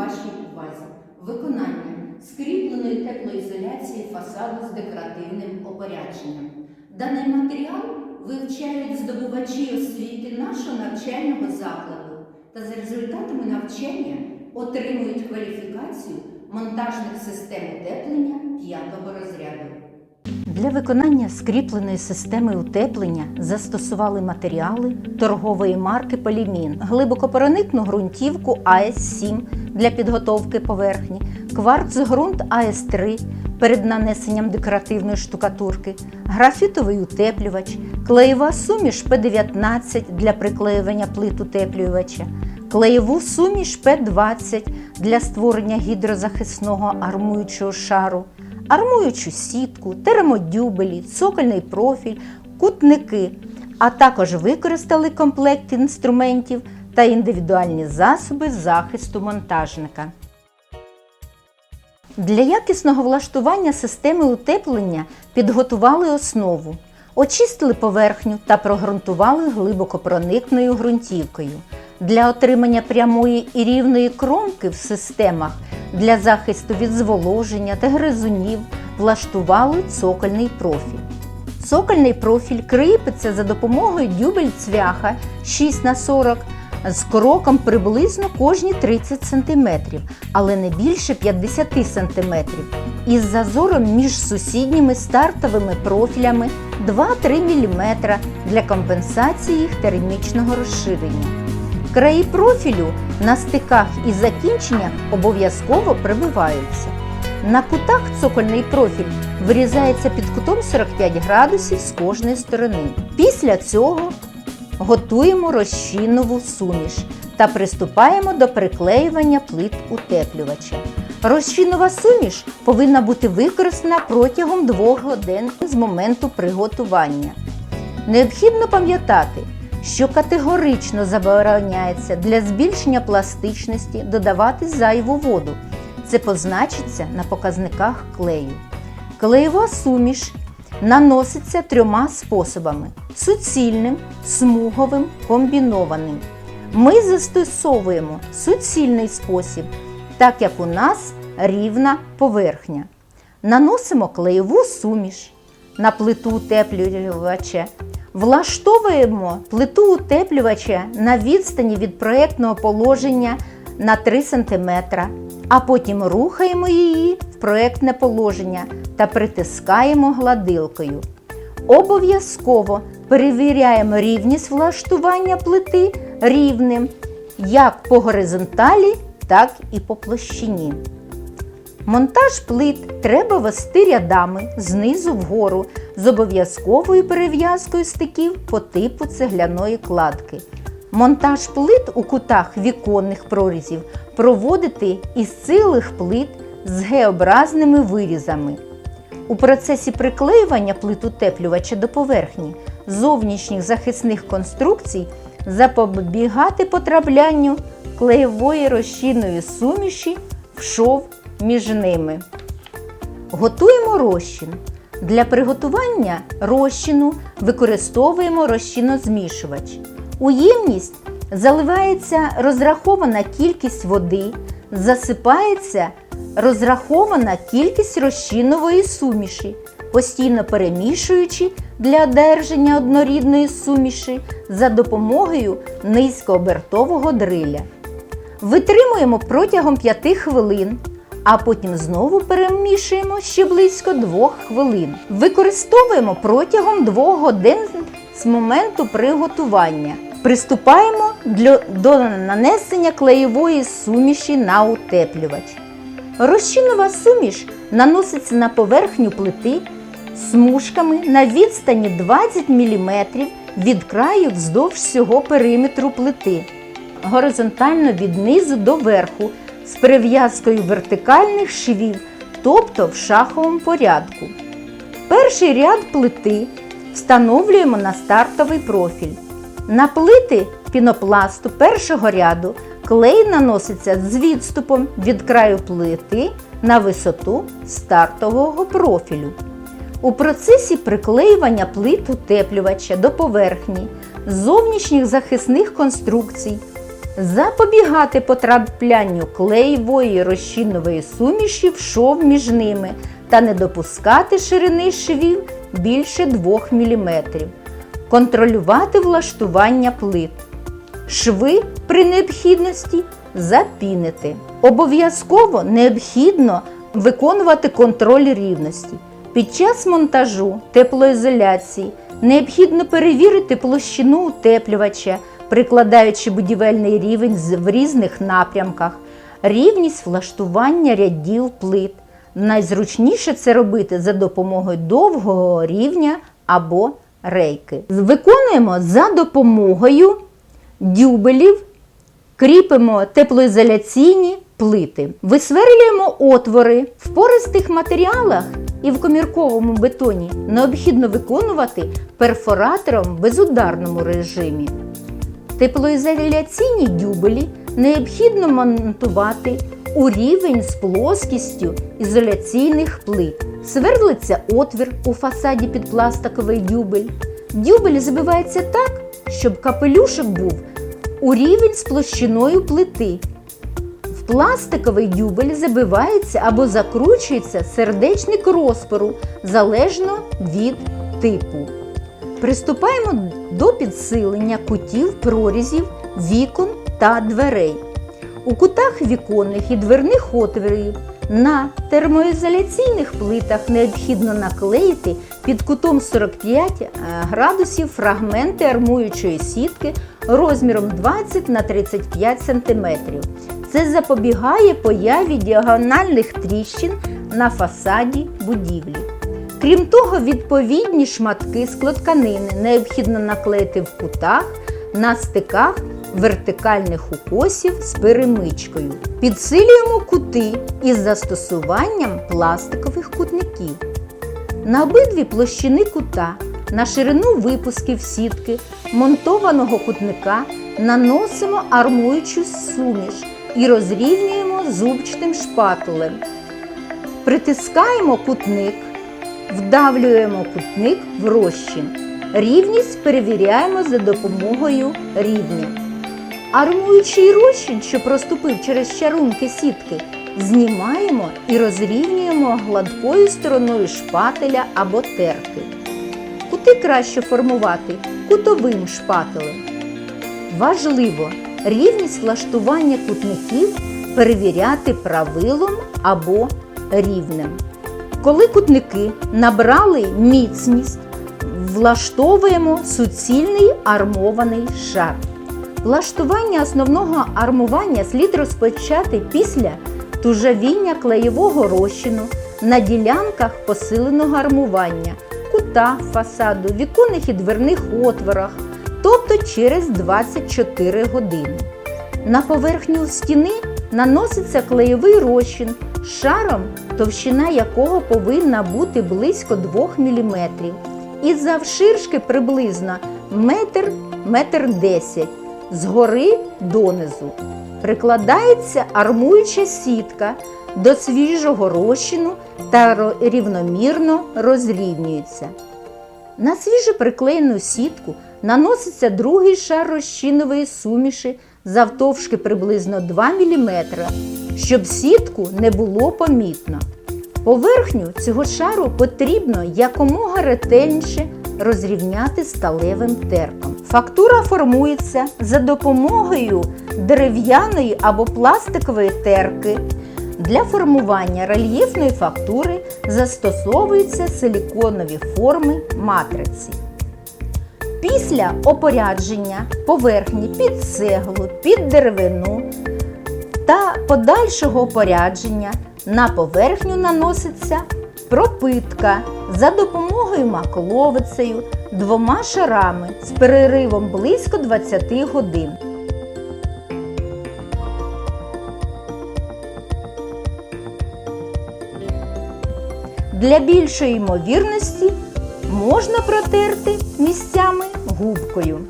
вашій увазі виконання скріпленої теплоізоляції фасаду з декоративним опорядженням. Даний матеріал вивчають здобувачі освіти нашого навчального закладу та за результатами навчання отримують кваліфікацію монтажних систем утеплення п'ятого розряду. Для виконання скріпленої системи утеплення застосували матеріали торгової марки Полімін, глибокопроникну ґрунтівку АС-7 для підготовки поверхні, кварцґрунт АС-3 перед нанесенням декоративної штукатурки, графітовий утеплювач, клеєва суміш П-19 для приклеювання плит утеплювача, клеєву суміш П-20 для створення гідрозахисного армуючого шару армуючу сітку, термодюбелі, цокольний профіль, кутники, а також використали комплект інструментів та індивідуальні засоби захисту монтажника. Для якісного влаштування системи утеплення підготували основу, очистили поверхню та прогрунтували глибокопроникною ґрунтівкою. Для отримання прямої і рівної кромки в системах для захисту від зволоження та гризунів влаштували цокольний профіль. Цокольний профіль кріпиться за допомогою дюбель цвяха 6 на 40 з кроком приблизно кожні 30 см, але не більше 50 см, із зазором між сусідніми стартовими профілями 2-3 мм для компенсації їх термічного розширення. Краї профілю на стиках і закінченнях обов'язково прибиваються. На кутах цокольний профіль вирізається під кутом 45 градусів з кожної сторони. Після цього готуємо розчинову суміш та приступаємо до приклеювання плит утеплювача. Розчинова суміш повинна бути використана протягом 2 годин з моменту приготування. Необхідно пам'ятати, що категорично забороняється для збільшення пластичності додавати зайву воду. Це позначиться на показниках клею. Клеєва суміш наноситься трьома способами: суцільним, смуговим, комбінованим. Ми застосовуємо суцільний спосіб, так як у нас рівна поверхня. Наносимо клеєву суміш на плиту утеплювача. Влаштовуємо плиту утеплювача на відстані від проєктного положення на 3 см, а потім рухаємо її в проєктне положення та притискаємо гладилкою. Обов'язково перевіряємо рівність влаштування плити рівним як по горизонталі, так і по площині. Монтаж плит треба вести рядами знизу вгору з обов'язковою перев'язкою стиків по типу цегляної кладки. Монтаж плит у кутах віконних прорізів проводити із цілих плит з Г-образними вирізами. У процесі приклеювання плит утеплювача до поверхні зовнішніх захисних конструкцій запобігати потраплянню клеєвої розчинної суміші в шов між ними. Готуємо розчин. Для приготування розчину використовуємо розчинозмішувач. У ємність заливається розрахована кількість води, засипається розрахована кількість розчинової суміші, постійно перемішуючи для одержання однорідної суміші за допомогою низькообертового дриля. Витримуємо протягом 5 хвилин, а потім знову перемішуємо ще близько 2 хвилин. Використовуємо протягом 2 годин з моменту приготування. Приступаємо до нанесення клеєвої суміші на утеплювач. Розчинова суміш наноситься на поверхню плити смужками на відстані 20 мм від краю вздовж всього периметру плити, горизонтально від низу до верху з прив'язкою вертикальних швів, тобто в шаховому порядку. Перший ряд плити встановлюємо на стартовий профіль. На плити пінопласту першого ряду клей наноситься з відступом від краю плити на висоту стартового профілю. У процесі приклеювання плит утеплювача до поверхні зовнішніх захисних конструкцій Запобігати потраплянню клеєвої розчинової суміші в шов між ними та не допускати ширини швів більше 2 мм. Контролювати влаштування плит. Шви при необхідності запінити. Обов'язково необхідно виконувати контроль рівності. Під час монтажу теплоізоляції необхідно перевірити площину утеплювача, прикладаючи будівельний рівень в різних напрямках, рівність влаштування рядів плит. Найзручніше це робити за допомогою довгого рівня або рейки. Виконуємо за допомогою дюбелів, кріпимо теплоізоляційні плити, висверлюємо отвори в пористих матеріалах і в комірковому бетоні необхідно виконувати перфоратором в безударному режимі. Теплоізоляційні дюбелі необхідно монтувати у рівень з плоскістю ізоляційних плит. Сверлиться отвір у фасаді під пластиковий дюбель. Дюбель забивається так, щоб капелюшок був у рівень з площиною плити. В пластиковий дюбель забивається або закручується сердечник розпору залежно від типу. Приступаємо до підсилення кутів прорізів, вікон та дверей. У кутах віконних і дверних отворів на термоізоляційних плитах необхідно наклеїти під кутом 45 градусів фрагменти армуючої сітки розміром 20 на 35 см. Це запобігає появі діагональних тріщин на фасаді будівлі. Крім того, відповідні шматки склотканини необхідно наклеїти в кутах на стиках вертикальних укосів з перемичкою. Підсилюємо кути із застосуванням пластикових кутників. На обидві площини кута на ширину випусків сітки монтованого кутника наносимо армуючу суміш і розрівнюємо зубчатим шпатулем. Притискаємо кутник, вдавлюємо кутник в розчин. Рівність перевіряємо за допомогою рівня. Армуючий розчин, що проступив через чарунки сітки, знімаємо і розрівнюємо гладкою стороною шпателя або терки. Кути краще формувати кутовим шпателем. Важливо рівність влаштування кутників перевіряти правилом або рівнем. Коли кутники набрали міцність, влаштовуємо суцільний армований шар. Влаштування основного армування слід розпочати після тужавіння клеєвого розчину на ділянках посиленого армування, кута фасаду, віконних і дверних отворах, тобто через 24 години. На поверхню стіни наноситься клеєвий розчин шаром, товщина якого повинна бути близько 2 мм і завширшки приблизно метр метр 10 згори донизу. Прикладається армуюча сітка до свіжого розчину та рівномірно розрівнюється. На свіжо приклеєну сітку наноситься другий шар розчинової суміші завтовшки приблизно 2 мм, щоб сітку не було помітно. Поверхню цього шару потрібно якомога ретельніше розрівняти сталевим терком. Фактура формується за допомогою дерев'яної або пластикової терки. Для формування рельєфної фактури застосовуються силіконові форми матриці. Після опорядження поверхні під цеглу, під деревину та подальшого опорядження на поверхню наноситься пропитка за допомогою макловицею двома шарами з переривом близько 20 годин. Для більшої ймовірності можна протерти місцями губкою.